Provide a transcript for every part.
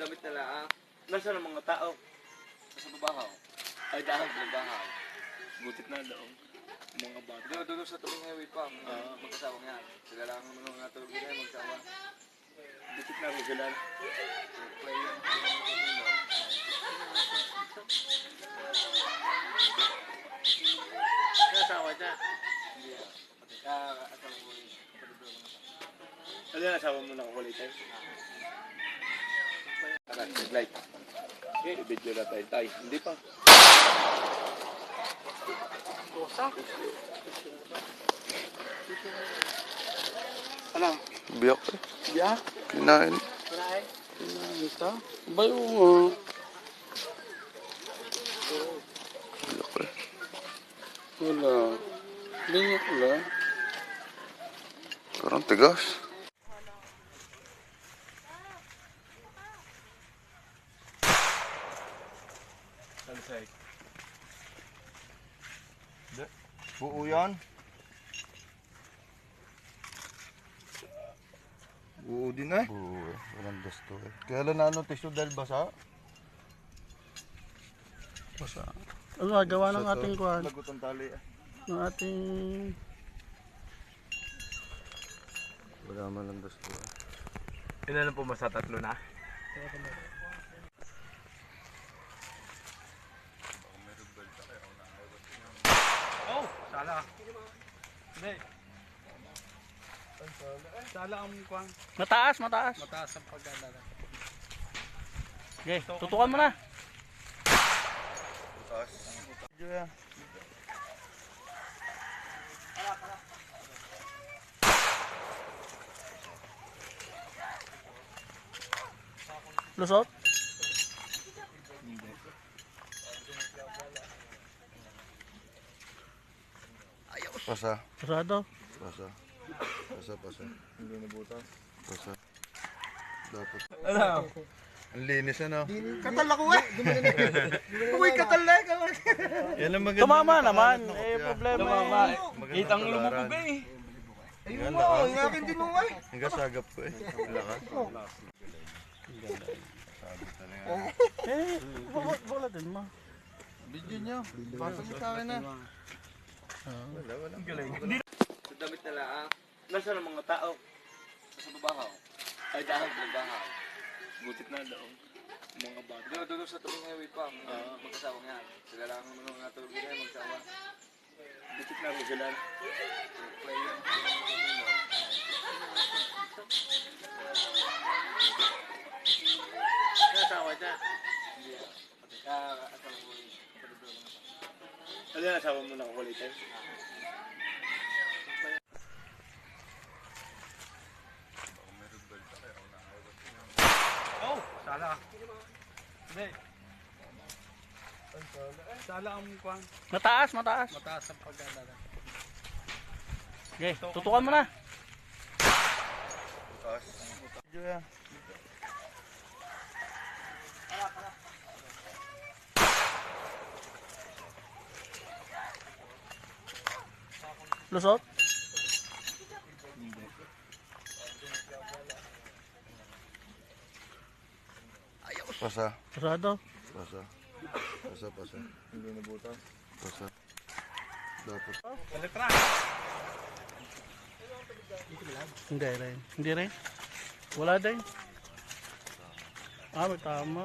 damit na lang. Nasaan ang mga tao? Sa babahaw. Ay, dahil. Babahaw. Butit na daw. Mga bata. Doon, doon sa tabing highway pa. Ah. Uh, magkasawang yan. Sila lang ang mga natulog na magsawa. Butit na rin sila. Nasawa niya. Hindi ah. Ah, asawa ko asawa. Ano yan, nasawa mo nakakulitan? Tara, light. Okay, video na tayo tayo. Hindi pa. Ano? Biyak eh. Ya? Kinain. Ito? Ba yung... Uh, Biyak eh. wala. Linyok wala. Parang tigas. Sansay. Buo yan. Buo din eh. Buo eh. Walang gusto eh. Kaya lang na ano tissue dahil basa. Basta. Ano nga, gawa ng ating kuhan? Lagot ang tali eh. Ng ating... Wala man lang gusto eh. Ilan na po mas tatlo na? Oh, sala. Hindi. Sala ang kuwang Mataas, mataas. mataas ang pagdadala. Okay, tutukan mo na. Taas. Video yan. Lusot. Pasa. Sarado. Pasa. Pasa, pasa. Hindi nabutas. Pasa. Dapat. Ano? Ang linis ano? Katal ako eh. Uy, katal na ikaw. Yan ang maganda. Tumama naman. Eh, problema Tumama. eh. Tularan. lumubog eh. Ayun mo, ang akin din mo eh. Ang gasagap ko eh. Lakas. Sabi talaga. Eh, bukod din mo. Video nyo. Pasok sa akin na. Wala, wala. Sa damit na lang. Nasaan ang mga tao? Sa babahaw. Ay, dahil. Babahaw. Butit na daw. Mga bata. Doon, doon sa tabing highway pa. Ah. Uh, magkasawang yan. Sila lang ang mga natulog na magsawa. Butit na sila. Play yan. Tulog. Nasawa niya. Hindi ah. Ah, asawa ko yun. Kapatid ko lang asawa. Ano yan, nasawa mo nakakulitan? Oh, sala. Hindi. Sala ang kuwang Mataas, mataas. mataas ang pagdadala. Okay, tutukan mo na. Taas. Video Lusot. Pasa. Sarado. Pasa. Pasa, pasa. Hindi nabutas. Pasa. Dapat. Electric. Hindi rin. Hindi rin. Wala din. Ah, may tama.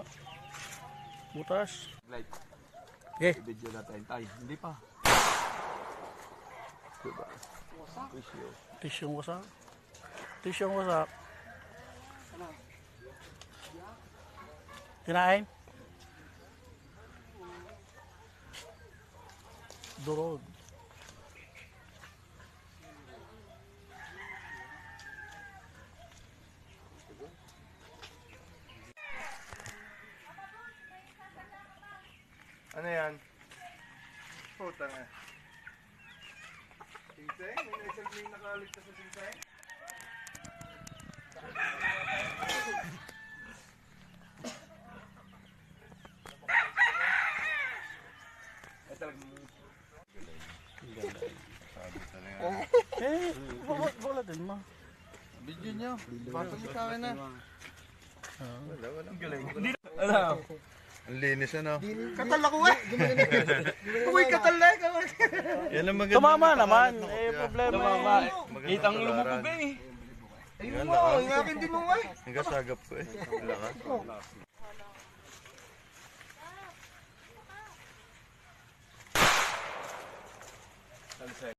Butas. Light. Okay. Video na tayo tayo. Hindi pa. Diba? Tisyong wasak. Tisyong wasak. Kinain? Durog. Ano yan? Puta nga. Sinseng? May naisang may nakaligtas sa sinseng? Sabi talaga. Eh, bukod, bukod din mo. Video nyo. Pasok sa akin na. Wala, wala. Ano? Ang linis ano? Katal ako eh. Uy, katal na ikaw. Yan ang maganda. Tumama naman. Eh, problema eh. Itang lumubog eh. Ayun mo, ingapin din mo eh. Nagasagap ko eh. Wala. Sunset.